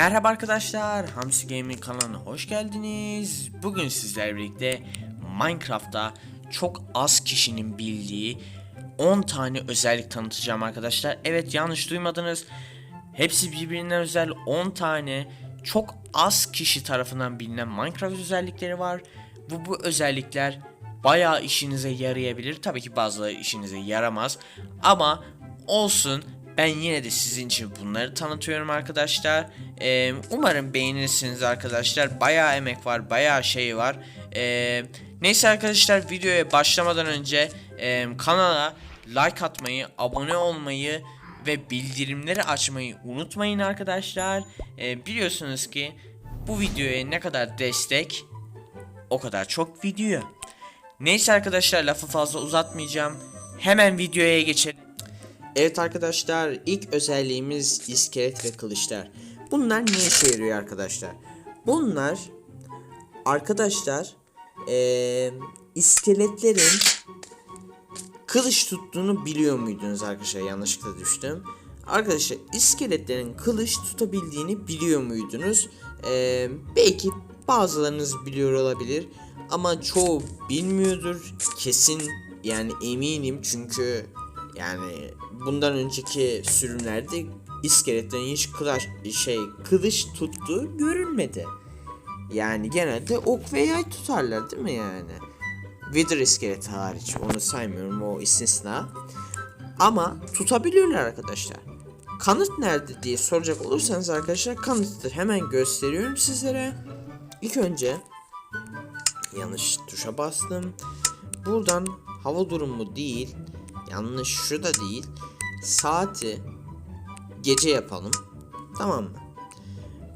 Merhaba arkadaşlar, Hamsi Gaming kanalına hoş geldiniz. Bugün sizlerle birlikte Minecraft'ta çok az kişinin bildiği 10 tane özellik tanıtacağım arkadaşlar. Evet yanlış duymadınız. Hepsi birbirinden özel 10 tane çok az kişi tarafından bilinen Minecraft özellikleri var. Bu bu özellikler bayağı işinize yarayabilir. Tabii ki bazıları işinize yaramaz. Ama olsun ben yine de sizin için bunları tanıtıyorum arkadaşlar. Ee, umarım beğenirsiniz arkadaşlar. Bayağı emek var, bayağı şey var. Ee, neyse arkadaşlar videoya başlamadan önce e, kanala like atmayı, abone olmayı ve bildirimleri açmayı unutmayın arkadaşlar. Ee, biliyorsunuz ki bu videoya ne kadar destek o kadar çok video. Neyse arkadaşlar lafı fazla uzatmayacağım. Hemen videoya geçelim. Evet arkadaşlar ilk özelliğimiz iskelet ve kılıçlar. Bunlar ne işe yarıyor arkadaşlar? Bunlar arkadaşlar eee iskeletlerin kılıç tuttuğunu biliyor muydunuz arkadaşlar? Yanlışlıkla düştüm. Arkadaşlar iskeletlerin kılıç tutabildiğini biliyor muydunuz? Eee, belki bazılarınız biliyor olabilir ama çoğu bilmiyordur kesin yani eminim çünkü yani bundan önceki sürümlerde iskeletlerin hiç kılıç şey kılıç tuttuğu görülmedi. Yani genelde ok ve yay tutarlar değil mi yani? Wither iskeleti hariç onu saymıyorum o istisna. Ama tutabiliyorlar arkadaşlar. Kanıt nerede diye soracak olursanız arkadaşlar kanıttır. Hemen gösteriyorum sizlere. İlk önce yanlış tuşa bastım. Buradan hava durumu değil. Yanlış şu da değil. Saati gece yapalım. Tamam mı?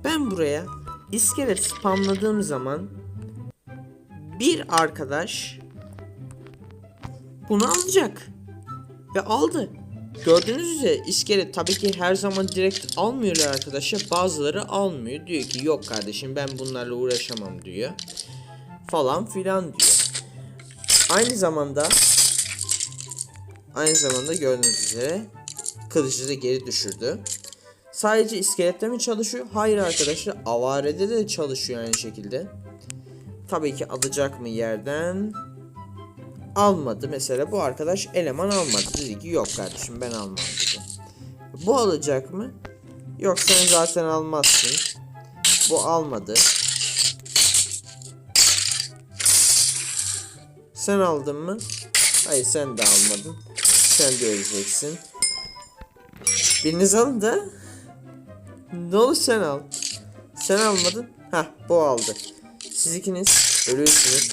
Ben buraya iskelet spamladığım zaman bir arkadaş bunu alacak. Ve aldı. Gördüğünüz üzere iskelet tabii ki her zaman direkt almıyorlar arkadaşlar. Bazıları almıyor. Diyor ki yok kardeşim ben bunlarla uğraşamam diyor. Falan filan diyor. Aynı zamanda aynı zamanda gördüğünüz üzere kılıcı da geri düşürdü. Sadece iskelette mi çalışıyor? Hayır arkadaşlar. Avarede de çalışıyor aynı şekilde. Tabii ki alacak mı yerden? Almadı. Mesela bu arkadaş eleman almadı. Dedi ki yok kardeşim ben almam dedi. Bu alacak mı? Yok sen zaten almazsın. Bu almadı. Sen aldın mı? Hayır sen de almadın. Sen de öleceksin. Biriniz alın da. Ne olur sen al. Sen almadın. Hah bu aldı. Siz ikiniz ölüyorsunuz.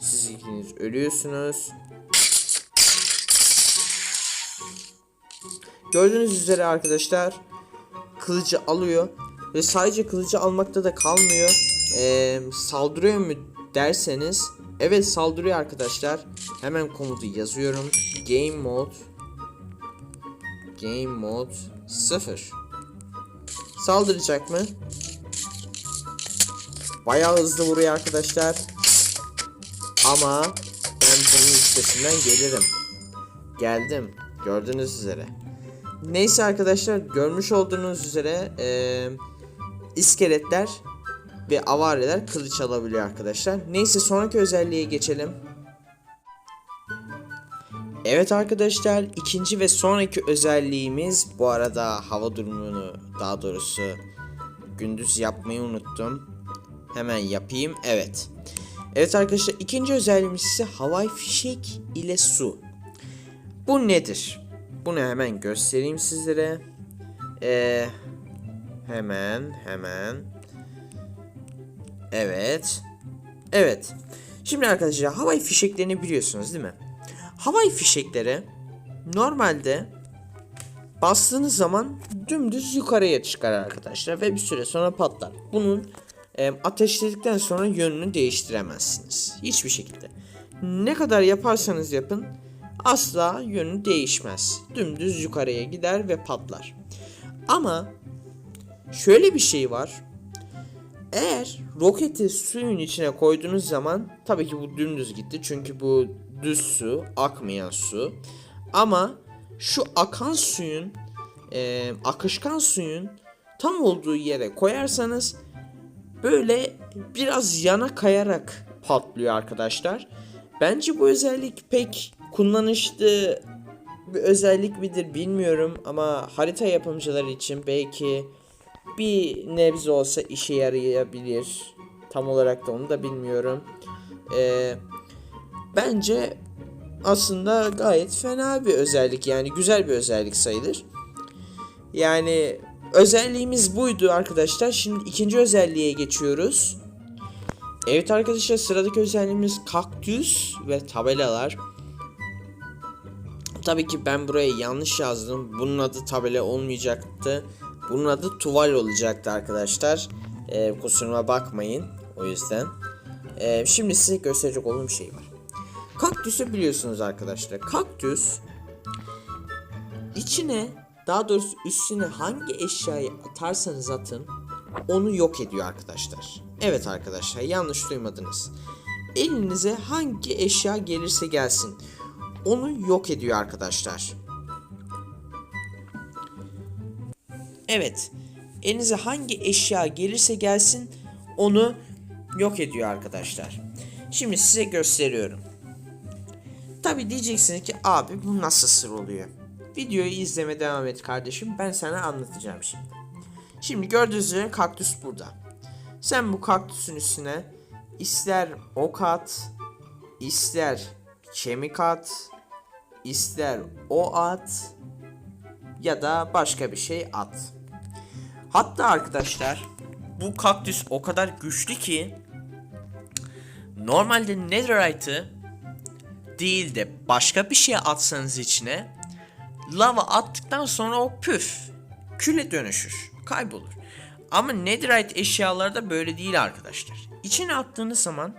Siz ikiniz ölüyorsunuz. Gördüğünüz üzere arkadaşlar kılıcı alıyor ve sadece kılıcı almakta da kalmıyor. Ee, saldırıyor mu derseniz evet saldırıyor arkadaşlar. Hemen komutu yazıyorum. Game mode Game mode 0 Saldıracak mı? Bayağı hızlı vuruyor arkadaşlar. Ama ben bunun üstesinden gelirim. Geldim. Gördüğünüz üzere. Neyse arkadaşlar görmüş olduğunuz üzere eee iskeletler ve avareler kılıç alabiliyor arkadaşlar. Neyse sonraki özelliğe geçelim. Evet arkadaşlar ikinci ve sonraki özelliğimiz bu arada hava durumunu daha doğrusu gündüz yapmayı unuttum. Hemen yapayım. Evet. Evet arkadaşlar ikinci özelliğimiz ise havai fişek ile su. Bu nedir? Bunu hemen göstereyim sizlere. Ee, hemen hemen. Evet. Evet. Şimdi arkadaşlar havai fişeklerini biliyorsunuz değil mi? Havai fişekleri normalde bastığınız zaman dümdüz yukarıya çıkar arkadaşlar ve bir süre sonra patlar. Bunun e, ateşledikten sonra yönünü değiştiremezsiniz. Hiçbir şekilde. Ne kadar yaparsanız yapın asla yönü değişmez. Dümdüz yukarıya gider ve patlar. Ama şöyle bir şey var. Eğer roketi suyun içine koyduğunuz zaman tabii ki bu dümdüz gitti. Çünkü bu düz su, akmayan su. Ama şu akan suyun e, akışkan suyun tam olduğu yere koyarsanız böyle biraz yana kayarak patlıyor arkadaşlar. Bence bu özellik pek kullanışlı bir özellik midir bilmiyorum ama harita yapımcıları için belki bir nebze olsa işe yarayabilir. Tam olarak da onu da bilmiyorum. Ee, bence aslında gayet fena bir özellik yani güzel bir özellik sayılır. Yani özelliğimiz buydu arkadaşlar. Şimdi ikinci özelliğe geçiyoruz. Evet arkadaşlar sıradaki özelliğimiz kaktüs ve tabelalar. Tabii ki ben buraya yanlış yazdım. Bunun adı tabela olmayacaktı. Bunun adı tuval olacaktı arkadaşlar. Ee, kusuruma bakmayın. O yüzden. Ee, şimdi size gösterecek olduğum şey var. Kaktüsü biliyorsunuz arkadaşlar. Kaktüs içine daha doğrusu üstüne hangi eşyayı atarsanız atın onu yok ediyor arkadaşlar. Evet arkadaşlar yanlış duymadınız. Elinize hangi eşya gelirse gelsin onu yok ediyor arkadaşlar. Evet. Elinize hangi eşya gelirse gelsin onu yok ediyor arkadaşlar. Şimdi size gösteriyorum. Tabi diyeceksiniz ki abi bu nasıl sır oluyor? Videoyu izleme devam et kardeşim. Ben sana anlatacağım şimdi. Şimdi gördüğünüz üzere kaktüs burada. Sen bu kaktüsün üstüne ister ok at, ister kemik at, ister o at ya da başka bir şey at. Hatta arkadaşlar bu kaktüs o kadar güçlü ki normalde netherite'ı değil de başka bir şey atsanız içine lava attıktan sonra o püf küle dönüşür, kaybolur. Ama netherite eşyalarda böyle değil arkadaşlar. İçine attığınız zaman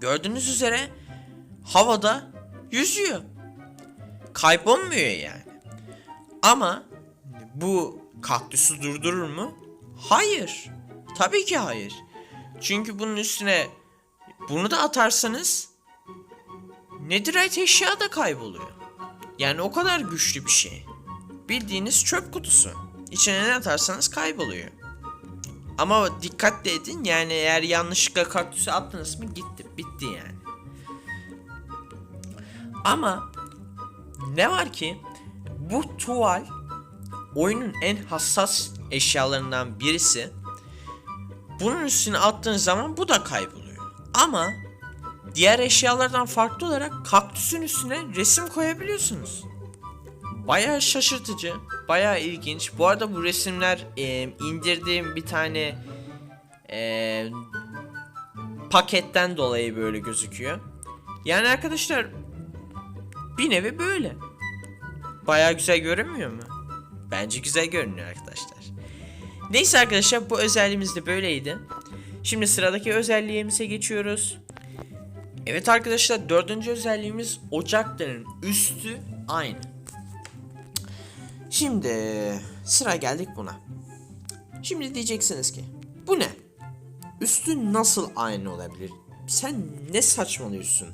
gördüğünüz üzere havada yüzüyor. Kaybolmuyor yani. Ama bu kaktüsü durdurur mu? Hayır. Tabii ki hayır. Çünkü bunun üstüne bunu da atarsanız netherite eşya da kayboluyor. Yani o kadar güçlü bir şey. Bildiğiniz çöp kutusu. İçine ne atarsanız kayboluyor. Ama dikkatli edin yani eğer yanlışlıkla kaktüsü attınız mı gitti bitti yani. Ama ne var ki bu tuval oyunun en hassas eşyalarından birisi. Bunun üstüne attığın zaman bu da kayboluyor. Ama diğer eşyalardan farklı olarak kaktüsün üstüne resim koyabiliyorsunuz. Baya şaşırtıcı, baya ilginç. Bu arada bu resimler e, indirdiğim bir tane e, paketten dolayı böyle gözüküyor. Yani arkadaşlar bir nevi böyle. Baya güzel görünmüyor mu? Bence güzel görünüyor arkadaşlar. Neyse arkadaşlar bu özelliğimiz de böyleydi. Şimdi sıradaki özelliğimize geçiyoruz. Evet arkadaşlar dördüncü özelliğimiz ocakların üstü aynı. Şimdi sıra geldik buna. Şimdi diyeceksiniz ki bu ne? Üstü nasıl aynı olabilir? Sen ne saçmalıyorsun?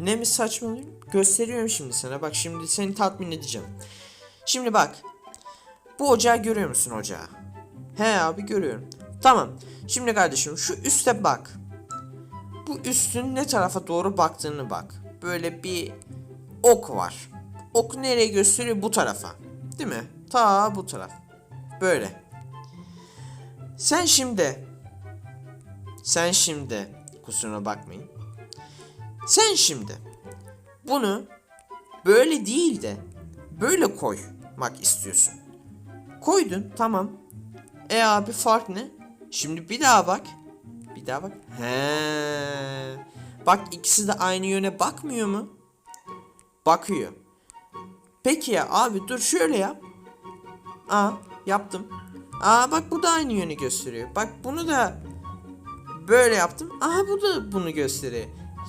Ne mi saçmalıyorum? Gösteriyorum şimdi sana. Bak şimdi seni tatmin edeceğim. Şimdi bak. Bu ocağı görüyor musun ocağı? He abi görüyorum. Tamam. Şimdi kardeşim şu üste bak. Bu üstün ne tarafa doğru baktığını bak. Böyle bir ok var. Ok nereye gösteriyor? Bu tarafa. Değil mi? Ta bu taraf. Böyle. Sen şimdi sen şimdi kusuruna bakmayın. Sen şimdi bunu böyle değil de böyle koymak istiyorsun. Koydun tamam. E abi fark ne? Şimdi bir daha bak. Bir daha bak. He. Bak ikisi de aynı yöne bakmıyor mu? Bakıyor. Peki ya abi dur şöyle yap. Aa yaptım. Aa bak bu da aynı yönü gösteriyor. Bak bunu da böyle yaptım. Aha bu da bunu gösteriyor.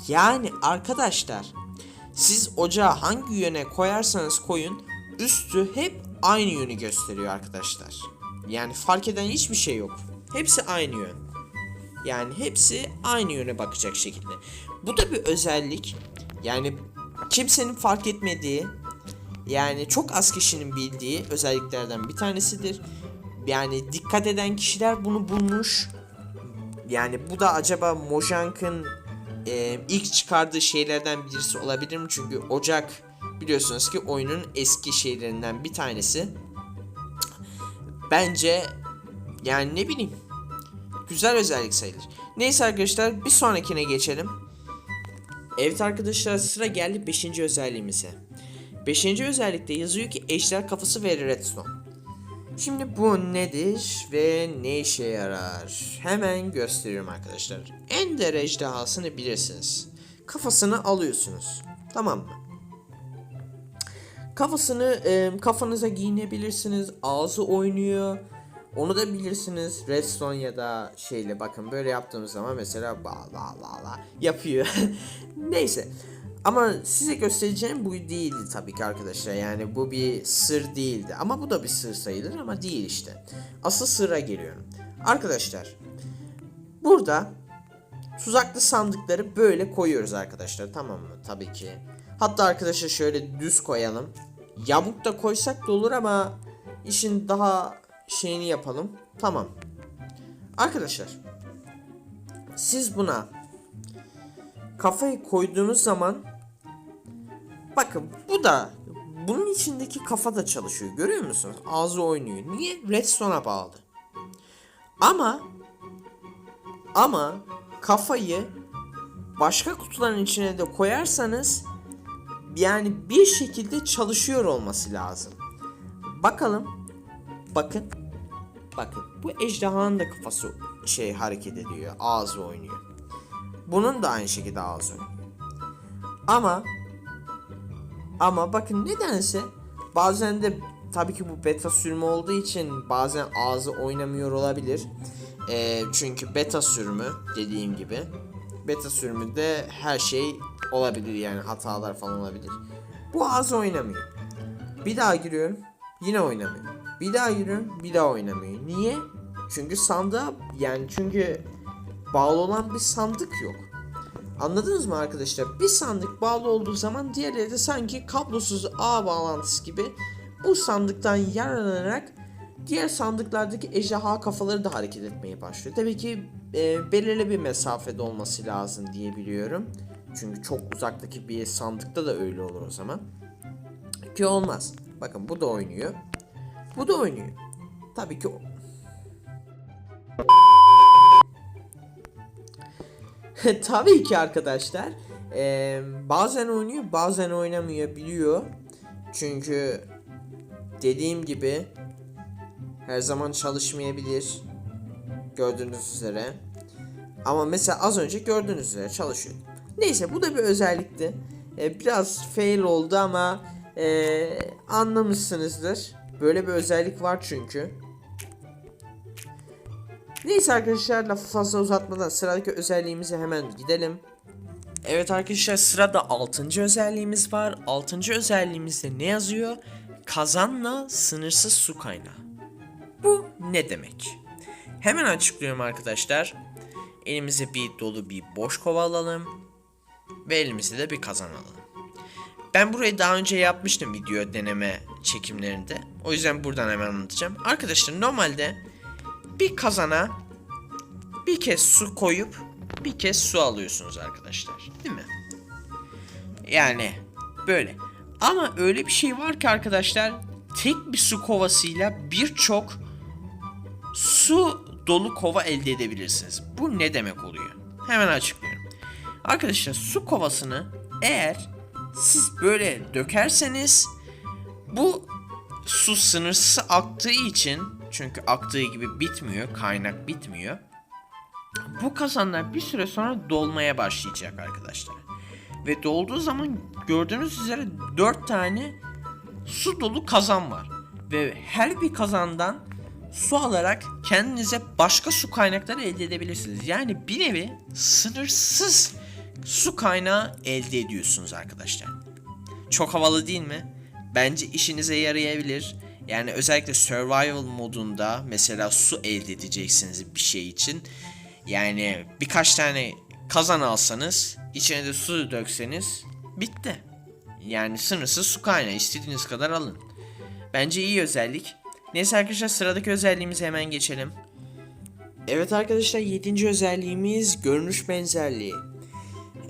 Yani arkadaşlar siz ocağı hangi yöne koyarsanız koyun üstü hep aynı yönü gösteriyor arkadaşlar. Yani fark eden hiçbir şey yok. Hepsi aynı yön. Yani hepsi aynı yöne bakacak şekilde. Bu da bir özellik. Yani kimsenin fark etmediği Yani çok az kişinin bildiği özelliklerden bir tanesidir. Yani dikkat eden kişiler bunu bulmuş. Yani bu da acaba Mojank'ın e, ilk çıkardığı şeylerden birisi olabilir mi? Çünkü Ocak biliyorsunuz ki oyunun eski şeylerinden bir tanesi. Bence yani ne bileyim güzel özellik sayılır. Neyse arkadaşlar bir sonrakine geçelim. Evet arkadaşlar sıra geldi 5. özelliğimize. 5. özellikte yazıyor ki ejder kafası ve redstone. Şimdi bu nedir ve ne işe yarar? Hemen gösteriyorum arkadaşlar. Ender ejderhasını bilirsiniz. Kafasını alıyorsunuz. Tamam mı? Kafasını e, kafanıza giyinebilirsiniz. Ağzı oynuyor. Onu da bilirsiniz. Redstone ya da şeyle bakın böyle yaptığımız zaman mesela ba la la la yapıyor. Neyse. Ama size göstereceğim bu değildi tabii ki arkadaşlar. Yani bu bir sır değildi. Ama bu da bir sır sayılır ama değil işte. Asıl sıra geliyorum. Arkadaşlar burada tuzaklı sandıkları böyle koyuyoruz arkadaşlar tamam mı? Tabii ki. Hatta arkadaşlar şöyle düz koyalım. Yamuk da koysak da olur ama işin daha şeyini yapalım. Tamam. Arkadaşlar siz buna kafayı koyduğunuz zaman bakın bu da bunun içindeki kafa da çalışıyor. Görüyor musunuz? Ağzı oynuyor. Niye? Redstone'a bağlı. Ama ama kafayı başka kutuların içine de koyarsanız yani bir şekilde çalışıyor olması lazım. Bakalım. Bakın. Bakın. Bu ejderhanın da kafası şey hareket ediyor. Ağzı oynuyor. Bunun da aynı şekilde ağzı oynuyor. Ama ama bakın nedense bazen de tabii ki bu beta sürümü olduğu için bazen ağzı oynamıyor olabilir. Ee, çünkü beta sürümü dediğim gibi beta sürümünde her şey olabilir yani hatalar falan olabilir. Bu ağzı oynamıyor. Bir daha giriyorum yine oynamıyor. Bir daha giriyorum bir daha oynamıyor. Niye? Çünkü sandığa yani çünkü bağlı olan bir sandık yok. Anladınız mı arkadaşlar? Bir sandık bağlı olduğu zaman diğerleri de sanki kablosuz ağ bağlantısı gibi bu sandıktan yararlanarak diğer sandıklardaki ejderha kafaları da hareket etmeye başlıyor. Tabii ki e, belirli bir mesafede olması lazım diye biliyorum. Çünkü çok uzaktaki bir sandıkta da öyle olur o zaman. Ki olmaz. Bakın bu da oynuyor. Bu da oynuyor. Tabii ki o- Tabii ki arkadaşlar. Ee, bazen oynuyor, bazen oynamıyor biliyor. Çünkü dediğim gibi her zaman çalışmayabilir. Gördüğünüz üzere. Ama mesela az önce gördüğünüz üzere çalışıyor. Neyse bu da bir özellikti. Ee, biraz fail oldu ama ee, anlamışsınızdır. Böyle bir özellik var çünkü. Neyse arkadaşlar lafı fazla uzatmadan sıradaki özelliğimize hemen gidelim. Evet arkadaşlar sırada 6. özelliğimiz var. 6. özelliğimizde ne yazıyor? Kazanla sınırsız su kaynağı. Bu ne demek? Hemen açıklıyorum arkadaşlar. Elimize bir dolu bir boş kova alalım. Ve elimize de bir kazan alalım. Ben burayı daha önce yapmıştım video deneme çekimlerinde. O yüzden buradan hemen anlatacağım. Arkadaşlar normalde bir kazana bir kez su koyup bir kez su alıyorsunuz arkadaşlar. Değil mi? Yani böyle. Ama öyle bir şey var ki arkadaşlar tek bir su kovasıyla birçok su dolu kova elde edebilirsiniz. Bu ne demek oluyor? Hemen açıklıyorum. Arkadaşlar su kovasını eğer siz böyle dökerseniz bu su sınırsız aktığı için çünkü aktığı gibi bitmiyor, kaynak bitmiyor. Bu kazanlar bir süre sonra dolmaya başlayacak arkadaşlar. Ve dolduğu zaman gördüğünüz üzere 4 tane su dolu kazan var. Ve her bir kazandan su alarak kendinize başka su kaynakları elde edebilirsiniz. Yani bir nevi sınırsız su kaynağı elde ediyorsunuz arkadaşlar. Çok havalı değil mi? Bence işinize yarayabilir. Yani özellikle survival modunda mesela su elde edeceksiniz bir şey için. Yani birkaç tane kazan alsanız, içine de su dökseniz bitti. Yani sınırsız su kaynağı istediğiniz kadar alın. Bence iyi özellik. Neyse arkadaşlar sıradaki özelliğimize hemen geçelim. Evet arkadaşlar 7. özelliğimiz görünüş benzerliği.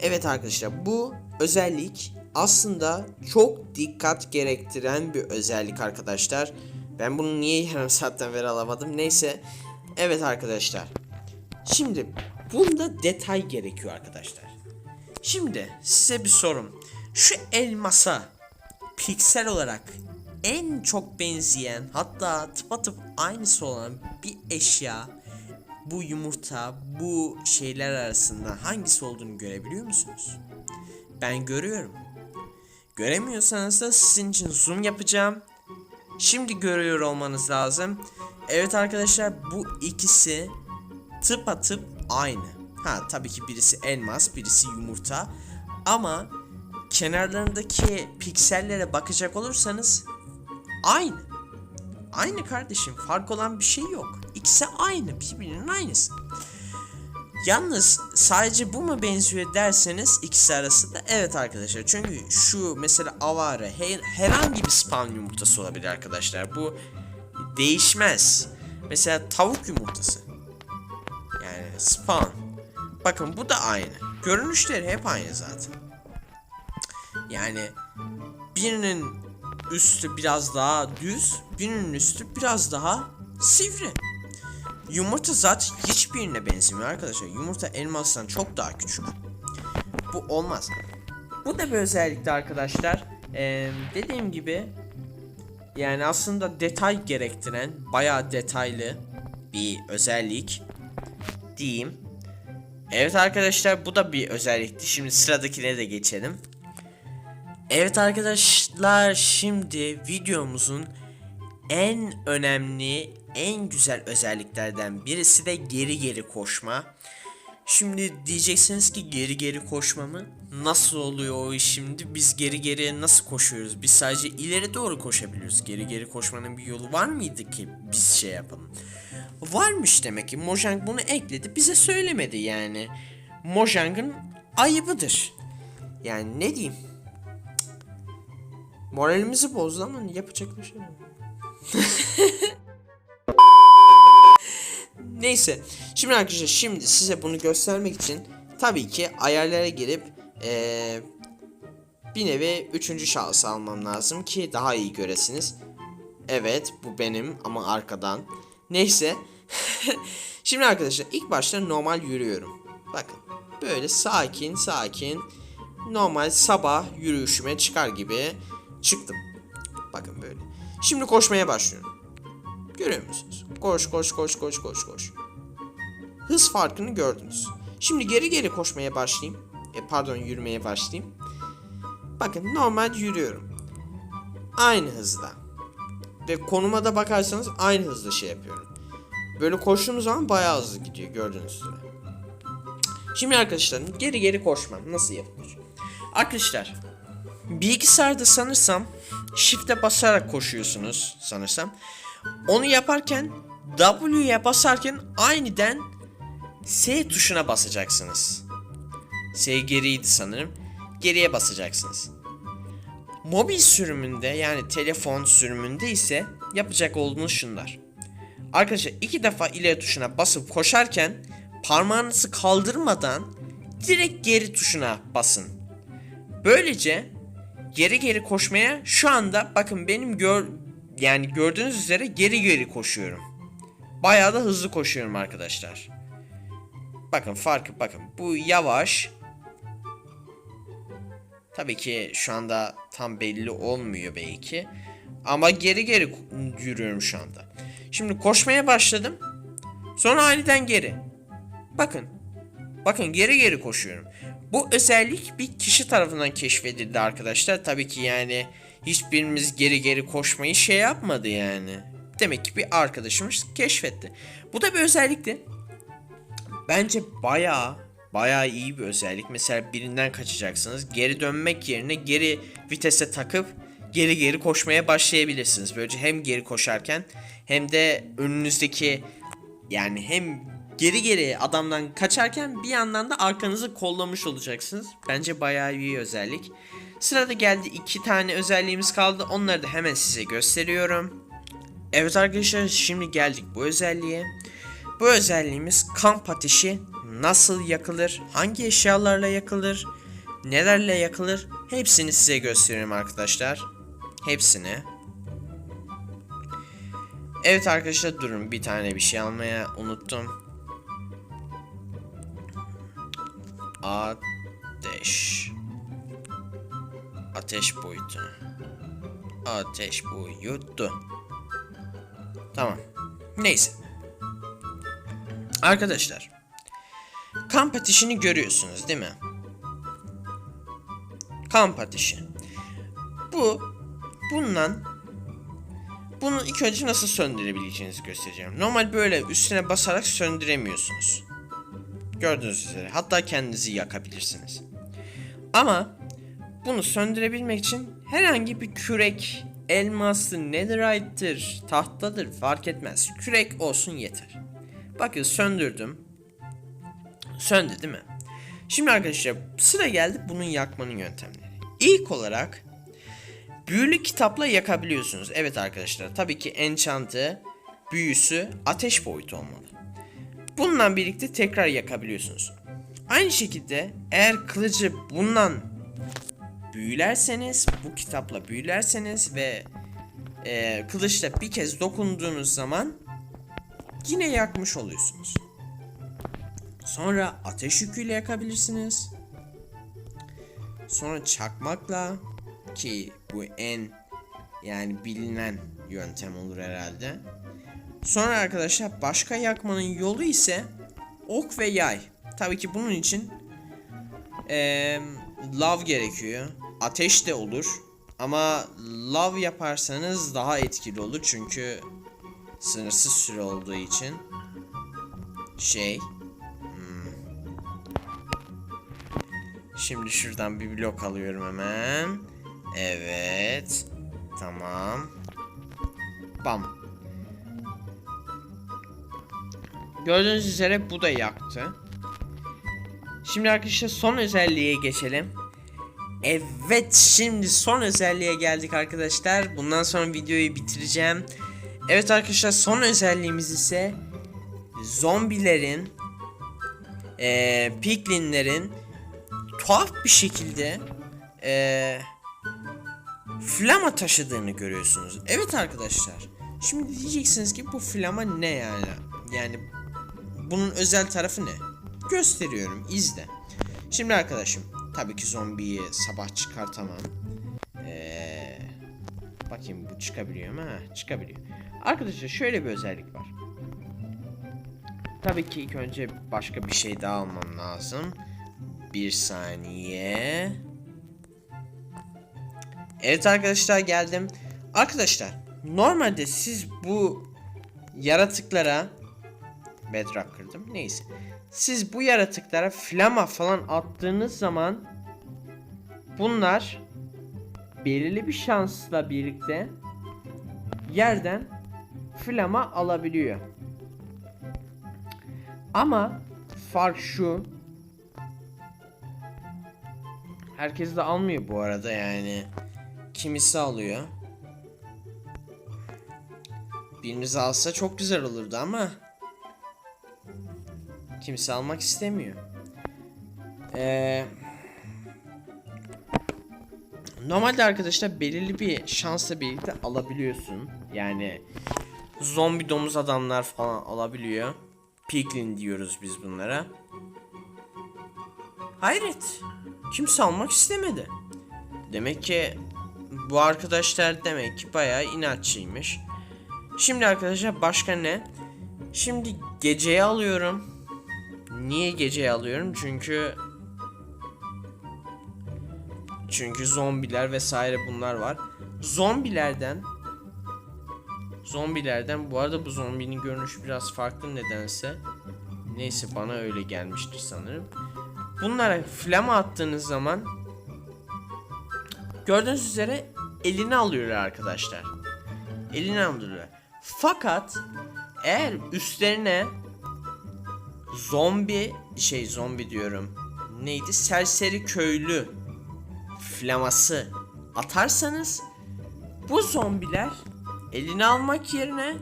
Evet arkadaşlar bu özellik aslında çok dikkat gerektiren bir özellik arkadaşlar. Ben bunu niye yarım saatten beri alamadım neyse. Evet arkadaşlar. Şimdi bunda detay gerekiyor arkadaşlar. Şimdi size bir sorum. Şu elmasa piksel olarak en çok benzeyen hatta tıpatıp aynısı olan bir eşya bu yumurta bu şeyler arasında hangisi olduğunu görebiliyor musunuz? Ben görüyorum. Göremiyorsanız da sizin için zoom yapacağım. Şimdi görüyor olmanız lazım. Evet arkadaşlar bu ikisi tıpatıp aynı. Ha tabii ki birisi elmas, birisi yumurta. Ama kenarlarındaki piksellere bakacak olursanız aynı. Aynı kardeşim. Fark olan bir şey yok. İkisi aynı. Birbirinin aynısı. Yalnız sadece bu mu benziyor derseniz ikisi arasında evet arkadaşlar. Çünkü şu mesela avare her, herhangi bir spam yumurtası olabilir arkadaşlar. Bu değişmez. Mesela tavuk yumurtası. Yani spawn. Bakın bu da aynı. Görünüşleri hep aynı zaten. Yani birinin üstü biraz daha düz, birinin üstü biraz daha sivri. Yumurta zaten hiçbirine benzemiyor arkadaşlar. Yumurta elmastan çok daha küçük. Bu olmaz. Bu da bir özellikti arkadaşlar. Ee, dediğim gibi yani aslında detay gerektiren bayağı detaylı bir özellik diyeyim. Evet arkadaşlar bu da bir özellikti. Şimdi sıradakine de geçelim. Evet arkadaşlar şimdi videomuzun en önemli, en güzel özelliklerden birisi de geri geri koşma. Şimdi diyeceksiniz ki geri geri koşma mı? Nasıl oluyor o iş şimdi? Biz geri geriye nasıl koşuyoruz? Biz sadece ileri doğru koşabiliyoruz. Geri geri koşmanın bir yolu var mıydı ki biz şey yapalım? Varmış demek ki. Mojang bunu ekledi. Bize söylemedi yani. Mojang'ın ayıbıdır. Yani ne diyeyim? Moralimizi bozdu ama yapacak bir şey yok. Neyse. Şimdi arkadaşlar şimdi size bunu göstermek için tabii ki ayarlara girip eee, bir nevi üçüncü şahıs almam lazım ki daha iyi göresiniz. Evet bu benim ama arkadan. Neyse. şimdi arkadaşlar ilk başta normal yürüyorum. Bakın böyle sakin sakin normal sabah yürüyüşüme çıkar gibi çıktım. Bakın böyle. Şimdi koşmaya başlıyorum. Görüyor musunuz? Koş koş koş koş koş koş. Hız farkını gördünüz. Şimdi geri geri koşmaya başlayayım. E, pardon yürümeye başlayayım. Bakın normal yürüyorum. Aynı hızda. Ve konuma da bakarsanız aynı hızda şey yapıyorum. Böyle koştuğum zaman bayağı hızlı gidiyor gördüğünüz üzere. Şimdi arkadaşlar geri geri koşmam nasıl yapılır? Arkadaşlar bilgisayarda sanırsam shift'e basarak koşuyorsunuz sanırsam. Onu yaparken W'ye basarken aniden S tuşuna basacaksınız. S geriydi sanırım. Geriye basacaksınız. Mobil sürümünde yani telefon sürümünde ise yapacak olduğunuz şunlar. Arkadaşlar iki defa ileri tuşuna basıp koşarken parmağınızı kaldırmadan direkt geri tuşuna basın. Böylece geri geri koşmaya şu anda bakın benim gör yani gördüğünüz üzere geri geri koşuyorum. Bayağı da hızlı koşuyorum arkadaşlar. Bakın farkı bakın. Bu yavaş. Tabii ki şu anda tam belli olmuyor belki. Ama geri geri yürüyorum şu anda. Şimdi koşmaya başladım. Sonra aniden geri. Bakın. Bakın geri geri koşuyorum. Bu özellik bir kişi tarafından keşfedildi arkadaşlar. Tabii ki yani hiçbirimiz geri geri koşmayı şey yapmadı yani. Demek ki bir arkadaşımız keşfetti. Bu da bir özellikti. Bence bayağı bayağı iyi bir özellik. Mesela birinden kaçacaksınız. Geri dönmek yerine geri vitese takıp geri geri koşmaya başlayabilirsiniz. Böylece hem geri koşarken hem de önünüzdeki yani hem geri geri adamdan kaçarken bir yandan da arkanızı kollamış olacaksınız. Bence bayağı iyi özellik. Sırada geldi iki tane özelliğimiz kaldı. Onları da hemen size gösteriyorum. Evet arkadaşlar şimdi geldik bu özelliğe. Bu özelliğimiz kamp ateşi nasıl yakılır, hangi eşyalarla yakılır, nelerle yakılır hepsini size gösteriyorum arkadaşlar. Hepsini. Evet arkadaşlar durun bir tane bir şey almaya unuttum. Ateş. Ateş boyutu. Ateş boyutu. Tamam. Neyse. Arkadaşlar. Kamp ateşini görüyorsunuz değil mi? Kamp ateşi. Bu bundan bunu ilk önce nasıl söndürebileceğinizi göstereceğim. Normal böyle üstüne basarak söndüremiyorsunuz. Gördüğünüz üzere. Hatta kendinizi yakabilirsiniz. Ama bunu söndürebilmek için herhangi bir kürek, elması, netherite'dir, tahtadır fark etmez. Kürek olsun yeter. Bakın söndürdüm. Söndü değil mi? Şimdi arkadaşlar sıra geldi bunun yakmanın yöntemleri. İlk olarak büyülü kitapla yakabiliyorsunuz. Evet arkadaşlar tabii ki enchant'ı, büyüsü ateş boyutu olmalı. Bununla birlikte tekrar yakabiliyorsunuz. Aynı şekilde eğer kılıcı bundan büyülerseniz, bu kitapla büyülerseniz ve e, kılıçla bir kez dokunduğunuz zaman yine yakmış oluyorsunuz. Sonra ateş yüküyle yakabilirsiniz. Sonra çakmakla ki bu en yani bilinen yöntem olur herhalde. Sonra arkadaşlar başka yakmanın yolu ise ok ve yay. Tabii ki bunun için eee lav gerekiyor. Ateş de olur. Ama lav yaparsanız daha etkili olur çünkü sınırsız süre olduğu için şey hmm. Şimdi şuradan bir blok alıyorum hemen. Evet. Tamam. Bam. Gördüğünüz üzere bu da yaktı. Şimdi arkadaşlar son özelliğe geçelim. Evet şimdi son özelliğe geldik arkadaşlar. Bundan sonra videoyu bitireceğim. Evet arkadaşlar son özelliğimiz ise zombilerin eee piklinlerin tuhaf bir şekilde eee flama taşıdığını görüyorsunuz. Evet arkadaşlar. Şimdi diyeceksiniz ki bu flama ne yani? Yani bunun özel tarafı ne? Gösteriyorum izle. Şimdi arkadaşım tabii ki zombiyi sabah çıkartamam. Ee, bakayım bu çıkabiliyor mu? Ha, çıkabiliyor. Arkadaşlar şöyle bir özellik var. Tabii ki ilk önce başka bir şey daha almam lazım. Bir saniye. Evet arkadaşlar geldim. Arkadaşlar normalde siz bu yaratıklara bedrock kırdım. Neyse. Siz bu yaratıklara flama falan attığınız zaman bunlar belirli bir şansla birlikte yerden flama alabiliyor. Ama fark şu Herkes de almıyor bu arada yani. Kimisi alıyor. Biriniz alsa çok güzel olurdu ama kimse almak istemiyor. Ee, normalde arkadaşlar belirli bir şansla birlikte alabiliyorsun. Yani zombi domuz adamlar falan alabiliyor. Piglin diyoruz biz bunlara. Hayret. Kimse almak istemedi. Demek ki bu arkadaşlar demek ki bayağı inatçıymış. Şimdi arkadaşlar başka ne? Şimdi geceye alıyorum. Niye geceye alıyorum? Çünkü çünkü zombiler vesaire bunlar var. Zombilerden Zombilerden bu arada bu zombinin görünüşü biraz farklı nedense. Neyse bana öyle gelmiştir sanırım. Bunlara flama attığınız zaman gördüğünüz üzere elini alıyorlar arkadaşlar. Elini alıyorlar. Fakat eğer üstlerine zombi şey zombi diyorum. Neydi? Serseri köylü flaması atarsanız bu zombiler elini almak yerine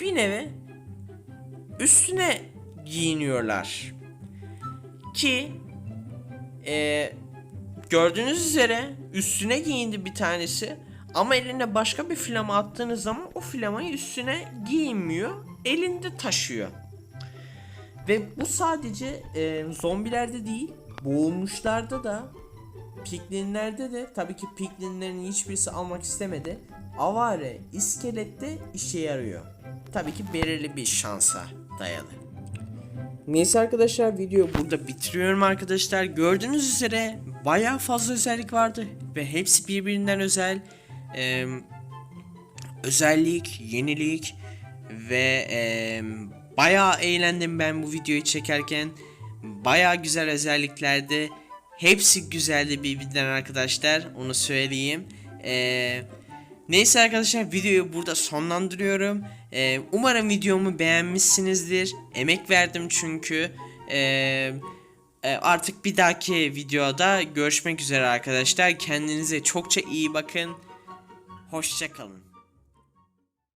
bir nevi üstüne giyiniyorlar. Ki e, gördüğünüz üzere üstüne giyindi bir tanesi ama eline başka bir flama attığınız zaman o flamayı üstüne giyinmiyor elinde taşıyor. Ve bu sadece e, zombilerde değil boğulmuşlarda da piklinlerde de tabii ki piklinlerin hiçbirisi almak istemedi. Avare iskelette işe yarıyor. Tabii ki belirli bir şansa dayalı. Neyse arkadaşlar videoyu burada bitiriyorum arkadaşlar. Gördüğünüz üzere bayağı fazla özellik vardı ve hepsi birbirinden özel. Ee, özellik, yenilik ve ee, bayağı eğlendim ben bu videoyu çekerken. Bayağı güzel özelliklerdi. Hepsi güzeldi birbirinden arkadaşlar. Onu söyleyeyim. Ee, neyse arkadaşlar videoyu burada sonlandırıyorum. Ee, umarım videomu beğenmişsinizdir. Emek verdim çünkü. Ee, e, artık bir dahaki videoda görüşmek üzere arkadaşlar. Kendinize çokça iyi bakın. Hoşçakalın.